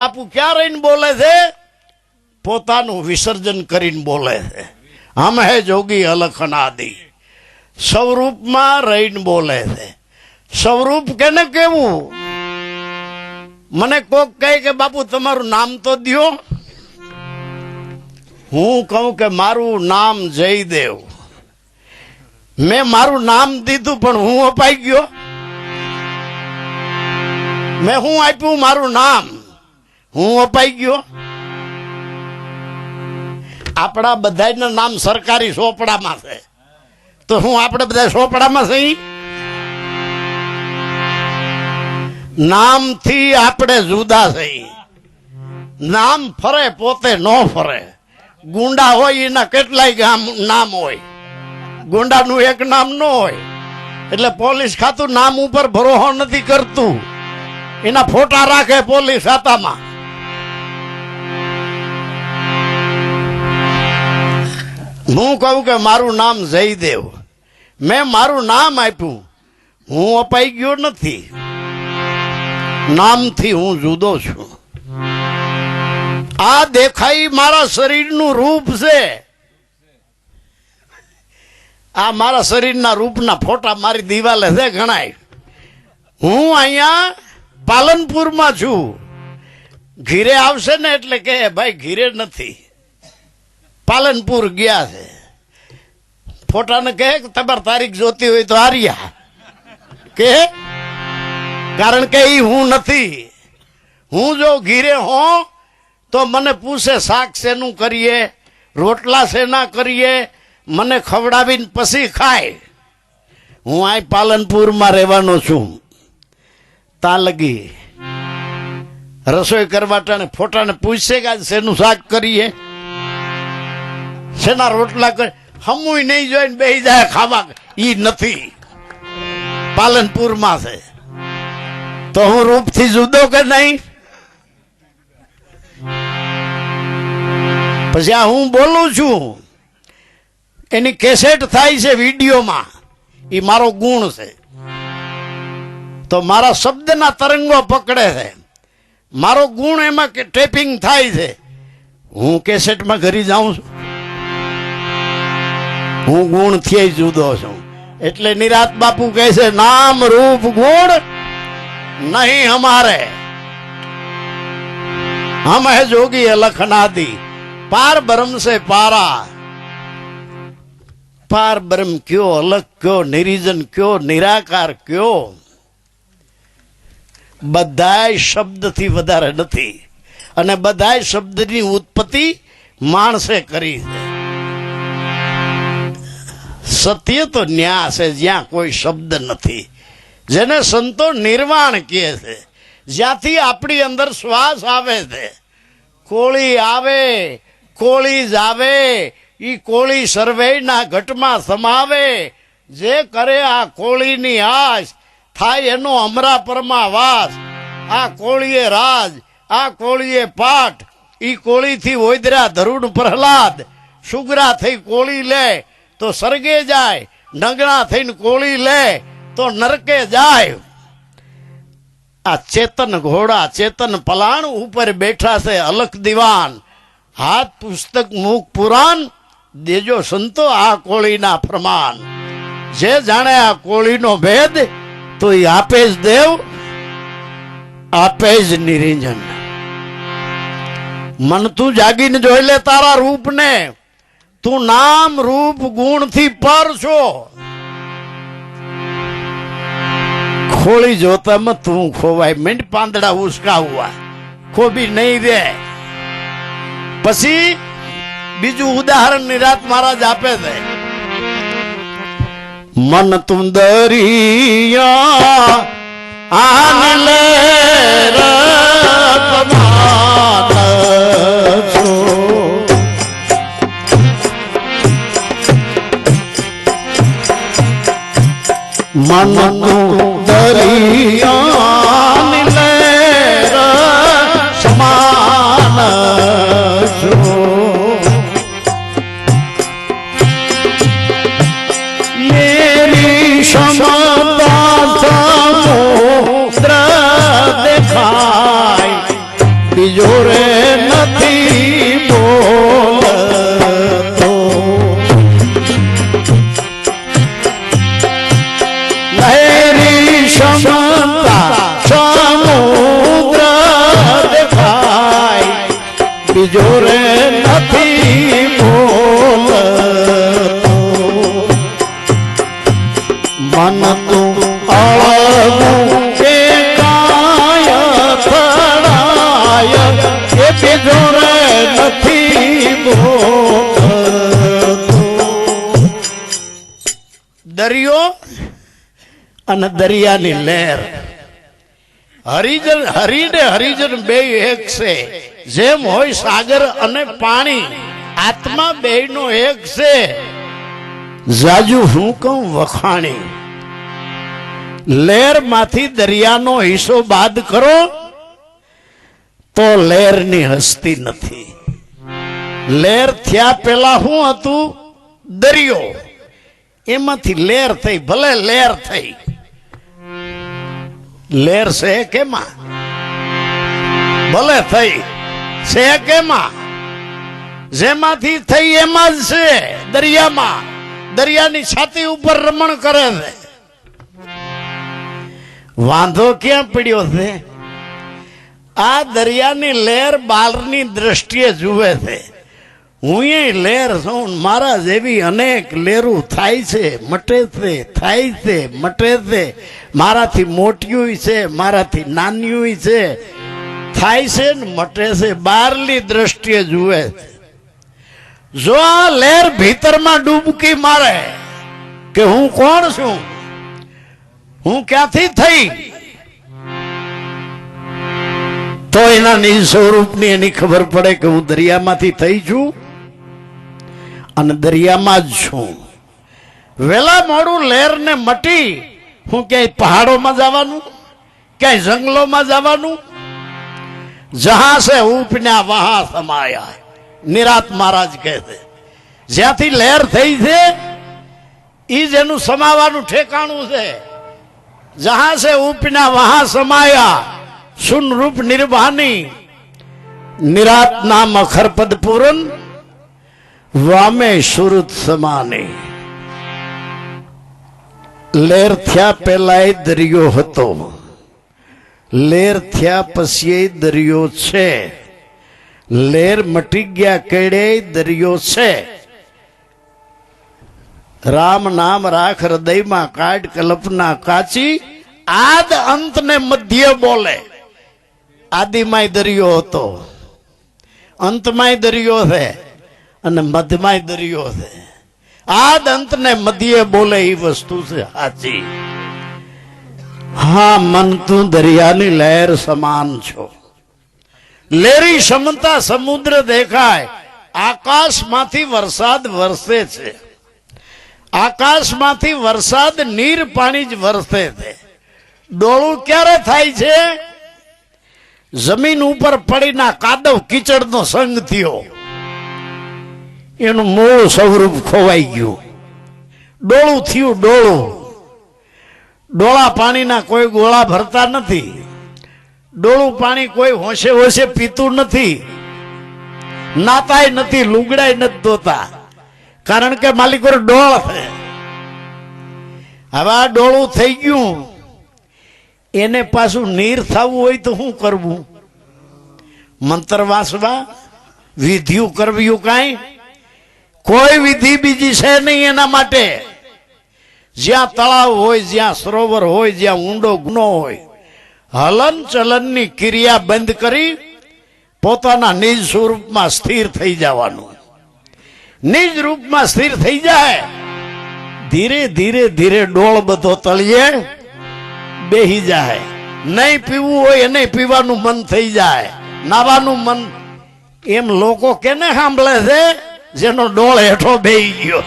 બાપુ ક્યાં રહીને બોલે છે પોતાનું વિસર્જન કરીને બોલે છે હમ હે જોગી અલખન આદિ સ્વરૂપમાં રહીને બોલે છે સ્વરૂપ કેને કેવું મને કોક કહે કે બાપુ તમારું નામ તો દ્યો હું કહું કે મારું નામ જયદેવ મેં મારું નામ દીધું પણ હું અપાઈ ગયો મેં હું આપ્યું મારું નામ હું અપાઈ ગયો? આપણા બધાના નામ સરકારી સોપડામાં છે. તો હું આપણે બધા સોપડામાં છે? નામથી આપણે જુદા છે. નામ ફરે, પોતે ન ફરે. ગુંડા હોય, એના કેટલાય ગામ નામ હોય. ગુંડાનું એક નામ ન હોય. એટલે પોલીસ ખાતું નામ ઉપર ભરોહો નથી કરતું. એના ફોટા રાખે પોલીસ ખાતામાં હું કહું કે મારું નામ જયદેવ. મેં મારું નામ આપ્યું. હું અપાઈ ગયો નથી. નામથી હું જુદો છું. આ દેખાઈ મારા શરીરનું રૂપ છે. આ મારા શરીરના રૂપના ફોટા મારી દિવાલે છે ગણાય હું અહીંયા પાલનપુરમાં છું. ઘીરે આવશે ને એટલે કે ભાઈ, ઘીરે નથી. પાલનપુર ગયા છે. ફોટાને કહે કે તમારે તારીખ જોતી હોય તો આર્યા કે કારણ કે એ હું નથી. હું જો ઘીરે હોઉં તો મને પૂછે શાક શેનું કરીએ, રોટલા શેના કરીએ, મને ખવડાવીને પછી ખાય. હું આ પાલનપુરમાં રહેવાનો છું. તા લગી રસોઈ કરવા ટાણે ફોટાને પૂછશે કે આજે શેનું શાક કરીએ? શેના રોટલા કરે? હમુય નહીં જોઈને બેસી જાય ખાવા. ઈ નથી. પાલનપુરમાં છે. તો હું રૂપથી જુદો કે નહીં? પછી આ હું બોલું છું. એની કેસેટ થાય છે વિડીયોમાં. એ મારો ગુણ છે. તો મારા શબ્દના તરંગો પકડે છે. મારો ગુણ એમાં ટેપિંગ થાય છે. હું કેસેટમાં ઘરે જાઉં છું. હું ગુણથી જુદો છું. એટલે નિરાત બાપુ કે છે, નામ રૂપ ગુણ નહીં હમારે હમ હે જોગી લખનાદી. પાર બ્રહ્મ સે પારા. પાર બ્રહ્મ કયો અલગ કયો, નિરીજન કયો, નિરાકાર કયો. બધાય શબ્દથી વધારે નથી. અને બધાય શબ્દની ઉત્પત્તિ માણસે કરી છે. સત્ય તો ન્યા છે, જ્યાં કોઈ શબ્દ નથી. જેને સંતો નિર્વાણ કહે છે, જ્યાંથી આપણી અંદર શ્વાસ આવે છે. કોળી આવે, કોળી જ આવે એ કોળી સર્વેના ઘટમાં સમાવે. જે કરે આ કોળીની આશ, થાય એનો અમરાપરમાં વાસ. આ કોળીએ રાજ, આ કોળીએ પાઠ, ઈ કોળીથી ઓદરા ધરુણ પ્રહલાદ સુગરા થઈ કોળી લે તો સ્વર્ગે જાય નગણા થઈને કોળી લે, તો નરકે જાય. આ ચેતન ઘોડા, ચેતન પલાણ ઉપર બેઠા છે અલખ દિવાન. હાથ પુસ્તક મુખ પુરાણ, દેજો સંતો આ કોળીના પ્રમાણ. જે જાણે આ કોળીનો ભેદ, તો એ આપે જ દેવ, આપે જ નિરંજન. મન તું જાગીને જોઈ લે તારા રૂપને. તું નામ, રૂપ ગુણથી પર છો. ખોળી જોતામાં તું ખોવાય. મીંડ પાંદડા ઉસકાવવા. ખોબી નહીં દે પછી બીજું ઉદાહરણ નિરાત મહારાજ આપે છે. મન તું દરિયા આન one અને દરિયાની લહેર. હરિજન, હરિને હરિજન બે એક છે. જેમ હોય સાગર અને પાણી, આત્મા બે નો એક છે. જાજુ હું કહું વખાણી. લહેરમાંથી દરિયાનો હિસ્સો બાદ કરો, તો લહેરની હસ્તી નથી. લહેર થયા પેલા શું હતું દરિયો. એમાંથી લહેર થઈ, ભલે લહેર થઈ. લહેર છે કેમાં? ભલે થઈ છે કેમાં? જેમાંથી થઈ એમાં જ છે દરિયામાં. દરિયાની છાતી ઉપર રમણ કરે છે. વાંધો ક્યાં પડ્યો છે? આ દરિયાની લહેર બારની દ્રષ્ટિએ જુએ છે. હું એ લેર છું મારા જેવી અનેક લહેરું થાય છે, મટે છે, થાય છે, મટે છે. મારાથી મોટિયું છે, મારાથી નાન્યું છે. થાય છે ને મટે છે, બહારની દ્રષ્ટિએ જુએ જો આ લેર ભીતરમાં ડૂબકી મારે કે હું કોણ છું? હું ક્યાંથી થઈ? તો એના નિજ સ્વરૂપની એની ખબર પડે કે હું દરિયામાંથી થઈ છું. અને દરિયામાં જ છું. વેલા મોડું લહેરને મટી હું ક્યાંય પહાડોમાં જવાનું, ક્યાંય જંગલોમાં જવાનું? જહા સે ઉપન્યા વહા સમાયા. નિરાત મહારાજ કહે છે, જ્યાંથી લહેર થઈ છે, ઈ જેનું સમાવાનું ઠેકાણું છે. જહા સે ઉપના વહા સમાયા સુન રૂપ નિર્વાણી નિરાત નામ અખરપદ પૂરન વામે સુરત સમાની. લેર થયા પહેલા દરિયો હતો. લેર થયા પછી દરિયો છે. લેર મટી ગયા કેડે દરિયો છે. રામ નામ રાખ હૃદયમાં કાઢ કલ્પના કાચી, આદ અંત ને મધ્ય બોલે. આદિમાય દરિયો હતો. અંતમાય દરિયો છે અને મધમાય દરિયો છે. આ દંત ને મધ્ય બોલે એ વસ્તુ છે સાચી હા, મન તું દરિયાની લહેર સમાન છો. લેરી સમતા સમુદ્ર દેખાય. આકાશમાંથી વરસાદ વરસે છે. આકાશમાંથી વરસાદ નીર પાણી જ વરસે છે. ડોળું ક્યારે થાય છે? જમીન ઉપર પડીના કાદવ કીચડનો સંગ થયો. એનું મૂળ સ્વરૂપ ખોવાઈ ગયું. ડોળું થયું ડોળું. ડોળા પાણીના કોઈ ગોળા ભરતા નથી. ડોળું પાણી કોઈ હોશે હોશે પીતું નથી. નાતાય નથી, લુગડાય નથી ધોતા. કારણ કે માલિકો ડોળ છે. હવે આ ડોળું થઈ ગયું. એને પાછું નીર થવું હોય તો શું કરવું? મંત્ર વાંચવા વિધિયું કરવ્યું કાંઈ? કોઈ વિધિ બીજી છે નહીં એના માટે. જ્યાં તળાવ હોય, જ્યાં સરોવર હોય, જ્યાં ઊંડો ગુનો હોય હલન ચલનની ક્રિયા બંધ કરી પોતાના નિજ સ્વરૂપમાં સ્થિર થઈ જવાનું. નિજ રૂપમાં સ્થિર થઈ જાય. ધીરે ધીરે ધીરે ડોળ બધો તળીએ, બેહી જાય. નહીં પીવું હોય એને પીવાનું મન થઈ જાય. નાવાનું મન એમ લોકો કેને સાંભળે છે? જેનો ડોળ હેઠો બેહી ગયો.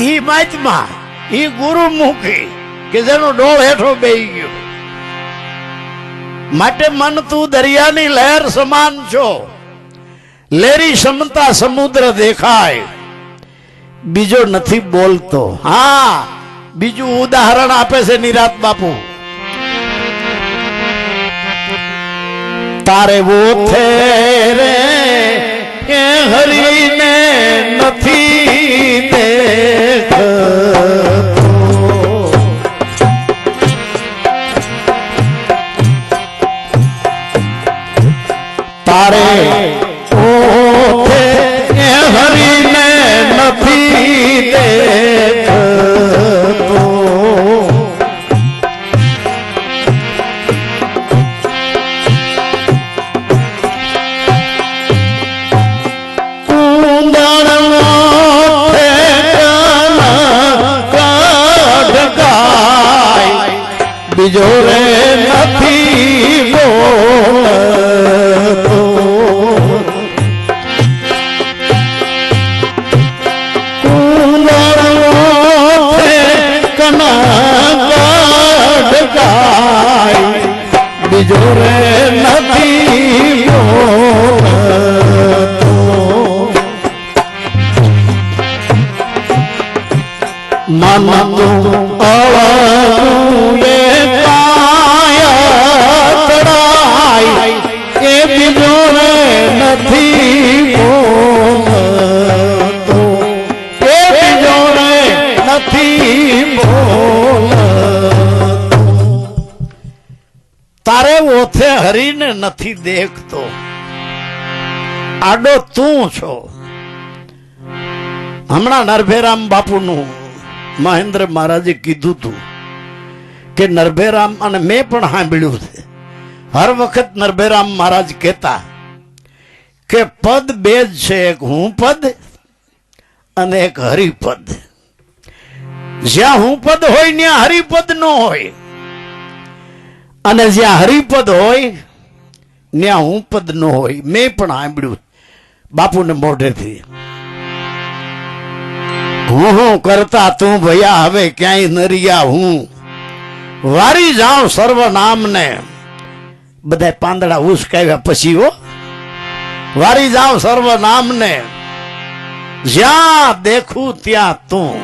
ઈ મહાત્મા ઈ ગુરુમુખી કે જેનો ડોળ હેઠો બેહી ગયો. માટે મન તું દરિયાની લહેર સમાન છો. લેરી ક્ષમતા સમુદ્ર દેખાય. બીજો નથી બોલતો. હા, બીજું ઉદાહરણ આપે છે નિરાત બાપુ. તારે વો રે એ હરીને નથી હરીને નથી દેખતો. આડો તું છો. હમણાં નરભેરામ બાપુનું મહેન્દ્ર મહારાજે કીધું તું કે નરભેરામ, અને મેં પણ સાંભળ્યું છે. હર વખત નરભેરામ મહારાજ કહેતા કે પદ બે જ છે, એક હું પદ અને એક હરિપદ. જ્યાં હું પદ હોય, ત્યાં હરિપદ ન હોય. અને જ્યાં હરિપદ હોય, ત્યાં હું પદ ન હોય. મેં પણ સાંભળ્યું. બાપુને મોઢેથી. હું હું કરતા તું ભયા, હવે ક્યાંય નરિયા હું. વારી જાઉં સર્વનામને બધા પાંદડા ઉસકાવ્યા પછી હો. વારી જાઉં સર્વનામને જ્યાં દેખું ત્યાં તું.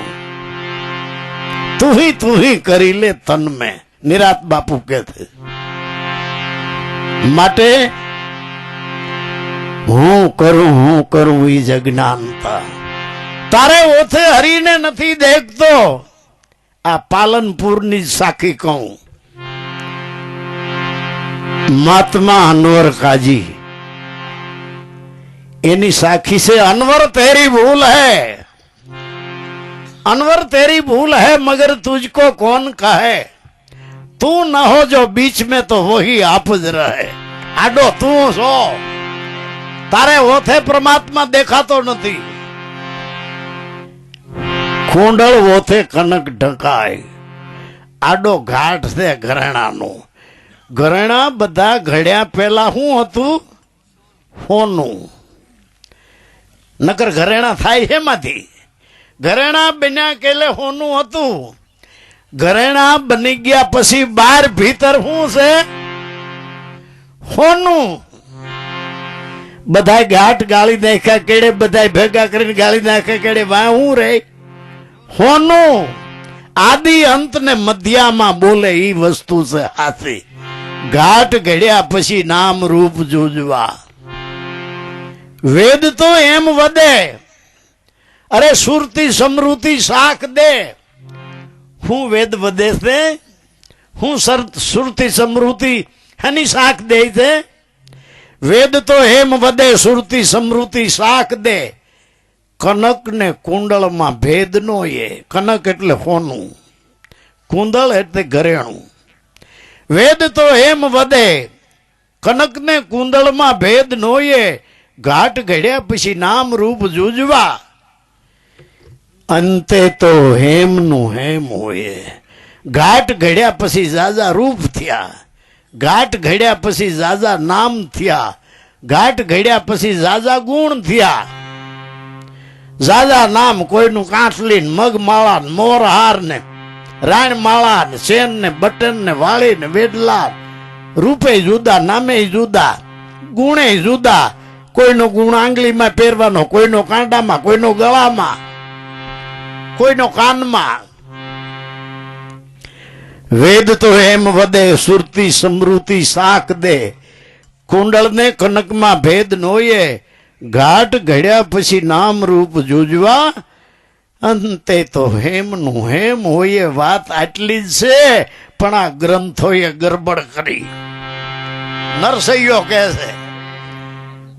તું તુહી કરી લે તન મેં. નિરાત બાપુ કે છે માટે હું કરું હું કરું ઈ જજ્ઞાનતા તારે ઓથે હરીને નથી દેખતો આ પાલનપુરની જ સાખી કહું મહાત્મા અનવર કાજી એની સાખી છે અનવર તેરી ભૂલ है अनवर तेरी भूल है मगर तुझको कौन कहे तू न हो जो बीच में तो वही आप ज रहे આડો તું છો તારે ઓથે પરમાત્મા દેખાતો નથી કુંડળ ઓથે કનક ઢંકાય આડો ઘાટ છે ઘરેણાનો ઘરેણા બધા ઘડ્યા પહેલા શું હતું સોનું નકર ઘરેણા થાય શેમાંથી ઘરેણા બન્યા કેલે હોનું હતું ઘરેણા બની ગયા પછી બાર ભીતર શું છે? હોનું? બધા ગાંઠ ગાળી નાખ્યા, કેડે બધા ભેગા કરીને ગાળી નાખ્યા, કેડે વા હું રે? હોનું? આદિ અંત ને મધ્યામાં બોલે એ વસ્તુ છે હાથી. ઘાટ ઘડ્યા પછી નામ રૂપ જોજવા. વેદ તો એમ વધે. અરે સુરતી સમૃદ્ધિ શાખ દે. હું વેદ વધે છે? હું સર- સુરતી સમૃદ્ધિ એની શાખ દે છે? વેદ તો હેમ વધે, સુરતી સમૃદ્ધિ શાખ દે. કનક ને કુંડળમાં ભેદ નો એ. કનક એટલે હોનું. કુંડળ એટલે ઘરેણું. વેદ તો હેમ વધે, કનક ને કુંડળમાં ભેદ નો એ. ઘાટ ઘડ્યા પછી નામ રૂપ જુજવા. અંતે તો હેમનું હેમ હોય. ઘાટ ઘડ્યા પછી ઝાઝા રૂપ થયા. ઘાટ ઘડ્યા પછી ઝાઝા નામ થયા. ઘાટ ઘડ્યા પછી ઝાઝા ગુણ થયા. ઝાઝા નામ કોઈનું કાંઠલી ને મગમાળા ને મોરહાર ને રાણમાળા ને સેન ને બટન ને વાળી ને વેડલા રૂપે જુદા, નામે જુદા, ગુણે જુદા. કોઈનો ગુણ આંગળીમાં પહેરવાનો, કોઈનો કાંડામાં, કોઈનો ગળામાં. કોઈનો કાનમાં? વેદ તો એમ વધે, સુરતી સમૃતિ શાક દે. કુંડળને કનકમાં ભેદ નોયે, ઘાટ ઘડ્યા પછી નામ રૂપ જુજવા. અંતે તો હેમનું હેમ હોય વાત આટલી જ છે, પણ આ ગ્રંથોએ ગરબડ કરી. નરસૈયો કહે છે,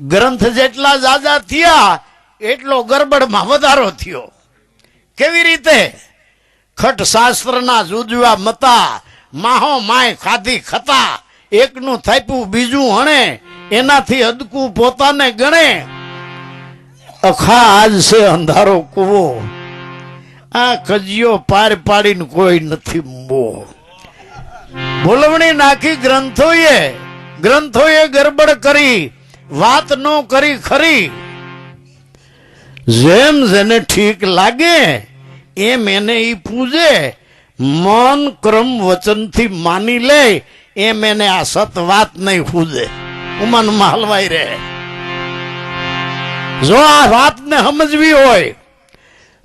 ગ્રંથ જેટલા જાજા થયા, એટલો ગરબડમાં વધારો થયો. કેવી રીતે? ખટ શાસ્ત્રના જુજવા મતા, માહો માય ખાધી ખતા, એકનું થાપ્યું, બીજું હણે, એનાથી અદકું પોતાને ગણે. અખા આજ છે અંધારો કુવો. આ કજિયો પાર પાડીને કોઈ નથી મો બોલવણી નાખી ગ્રંથોએ ગ્રંથોએ ગરબડ કરી, વાત નો કરી ખરી. જેમ જેને ઠીક લાગે એમ એને એ પૂજે, મન ક્રમ વચનથી માની લે એમ એને આ સત વાત નહીં પૂજે. ઉમાનમાં હલવાઈ રહે. જો આ વાતને સમજવી હોય,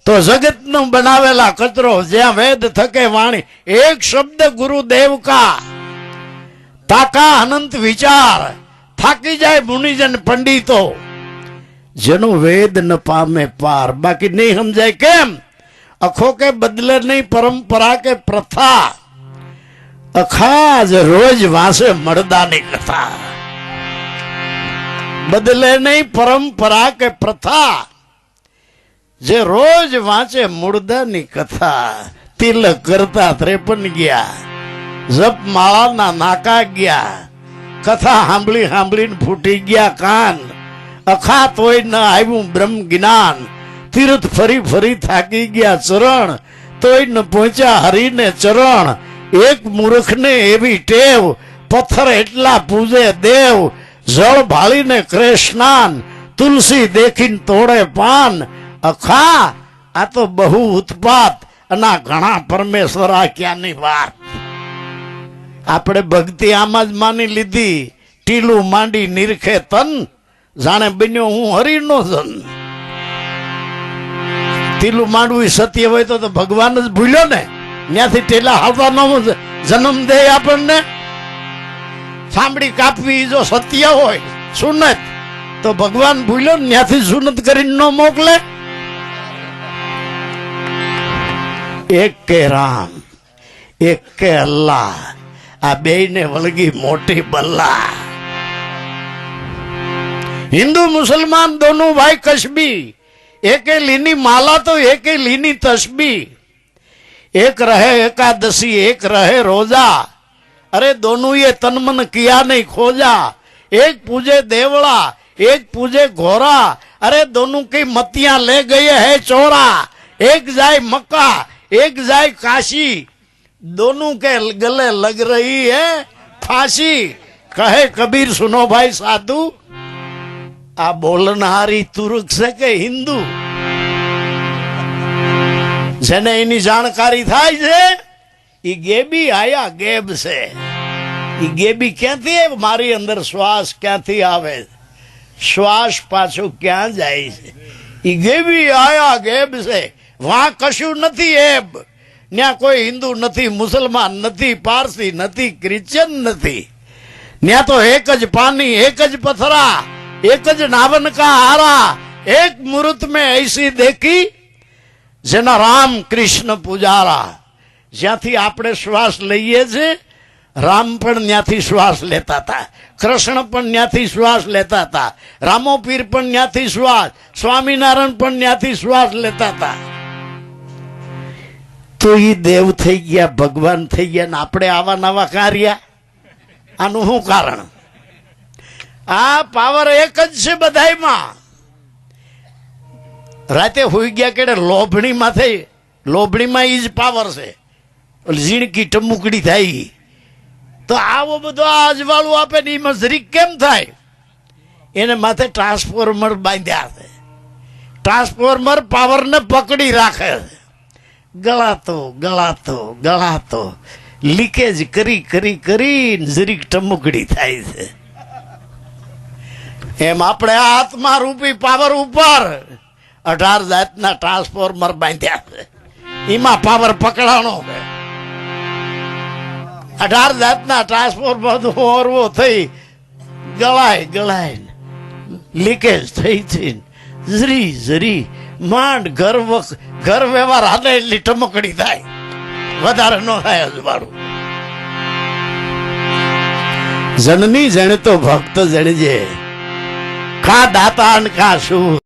તો જગતનો બનાવેલા કચરો જ્યાં વેદ થકે વાણી, એક શબ્દ ગુરુદેવ કા. તાકા અનંત વિચાર, થાકી જાય મુનિજન પંડિતો. જેનો વેદ ન પામે પાર, બાકી નહીં સમજાય કેમ? અખો કે બદલે નહીં, પરંપરા કે પ્રથા. અખા જ રોજ વાંસે મળદાની કથા. બદલે નહીં, પરંપરા કે પ્રથા. જે રોજ વાંચે મૂળદાની કથા. તિલક કરતા ત્રેપન ગયા. જપ માળાના નાકા ગયા. કથા સાંભળી સાંભળીને ફૂટી ગયા કાન. અખા તોય ન આવ્યું બ્રહ્મ જ્ઞાન તીર્થ ફરી ફરી થાકી ગયા. ચરણ તોય ન પહોંચ્યા. હરીને ચરણ, એક મૂર્ખને એવી ટેવ, પથ્થર એટલા પૂજે દેવ, જળ ભાળીને કરે સ્નાન, તુલસી દેખીને તોડે પાન. અખા, આ તો બહુ ઉત્પાત. અને ઘણા પરમેશ્વર આ ક્યાંની વાત? આપણે ભક્તિ આમાં જ માની લીધી. ટીલું માંડી નિરખે તન. જાણે બન્યો હું હરિનો જન ટીલું માંડવું સત્ય હોય તો ભગવાન જ ભૂલ્યો ને. ત્યાંથી ટેલા હાલવાનો જન્મ દે આપણને. સાંભળી કાપવી જો સત્ય હોય, સુનત, તો ભગવાન ભૂલ્યો ને ત્યાંથી સુનત કરીને ન મોકલે. એક કે રામ, એક કે અલ્લાહ, આ બે ને વળગી મોટી બલ્લા. હિન્દુ મુસલમાન દોનું ભાઈ કશબી એક લીની માલા તો એક લીની તસ્બી. એક રહે એકાદશી, એક રહે રોજા. અરે દોનું એ તનમન કિયા નહીં ખોજા. એક પૂજે દેવળા, એક પૂજે ઘોરા. અરે દોનું કઈ મતિયા લે ગયે હે ચોરા. એક જાય મક્કા, એક જાય કાશી. દોનું કે ગલે લગ રહી હે ફાંસી. કહે કબીર, સુનો ભાઈ સાધુ આ બોલનારી તુર્ક છે કે હિન્દુ? જેને એની જાણકારી થાય છે એ ગેબી આયા ગેબ છે. એ ગેબી ક્યાંથી? મારી અંદર શ્વાસ ક્યાંથી આવે? શ્વાસ પાછો ક્યાં જાય છે? એ ગેબી આયા ગેબ છે. વાં કશું નથી એબ. ત્યાં કોઈ હિન્દુ નથી, મુસલમાન નથી, પારસી નથી ક્રિશ્ચન નથી. ત્યાં તો એક જ પાણી એક જ પથરા. એક જ નાવન કા હારા, એક મુહૂર્ત મેં એસી દેખી, જેના રામ કૃષ્ણ પુજારા. જ્યાંથી આપણે શ્વાસ લઈએ છીએ રામ પણ ત્યાંથી શ્વાસ લેતા હતા, કૃષ્ણ પણ ત્યાંથી શ્વાસ લેતા હતા, રામોપીર પણ ત્યાંથી શ્વાસ, સ્વામિનારાયણ પણ ત્યાંથી શ્વાસ લેતા હતા. તો એ દેવ થઈ ગયા, ભગવાન થઈ ગયા ને આપણે આવા નવા કાર્ય. આનું શું કારણ? આ પાવર એક જ છે બધાયમાં. રાતે હોઈ ગયા કેડે લોભણી થઈ લોભણીમાં ઈ જ પાવર છે. ઝીણકી ટમુકડી થાય. તો આવો બધો આ અજવાળું આપે ને એમાં જરીક કેમ થાય? એને માથે ટ્રાન્સફોર્મર બાંધ્યા છે. ટ્રાન્સફોર્મર પાવરને પકડી રાખે છે. ગળાતો ગળાતો ગળાતો. લીકેજ કરી કરી કરી જરીક ટમુકડી થાય છે. એમ આપણે આત્મા રૂપી પાવર ઉપર અઢાર જાતના ટ્રાન્સફોર્મર બાંધ્યા છે. એમાં પાવર પકડાણો અઢાર જાતના ટ્રાન્સફોર્મર ઓરવો થઈ, ગળાય ગળાય લીકેજ થઈ થઈ જરી જરી માંડ, ઘર ઘર વ્યવહાર હાલે એટલી ટમકડી થાય. વધારે ન થાય અજવાળું જણની જણ તો ભક્ત જણજે. કા દાતા ને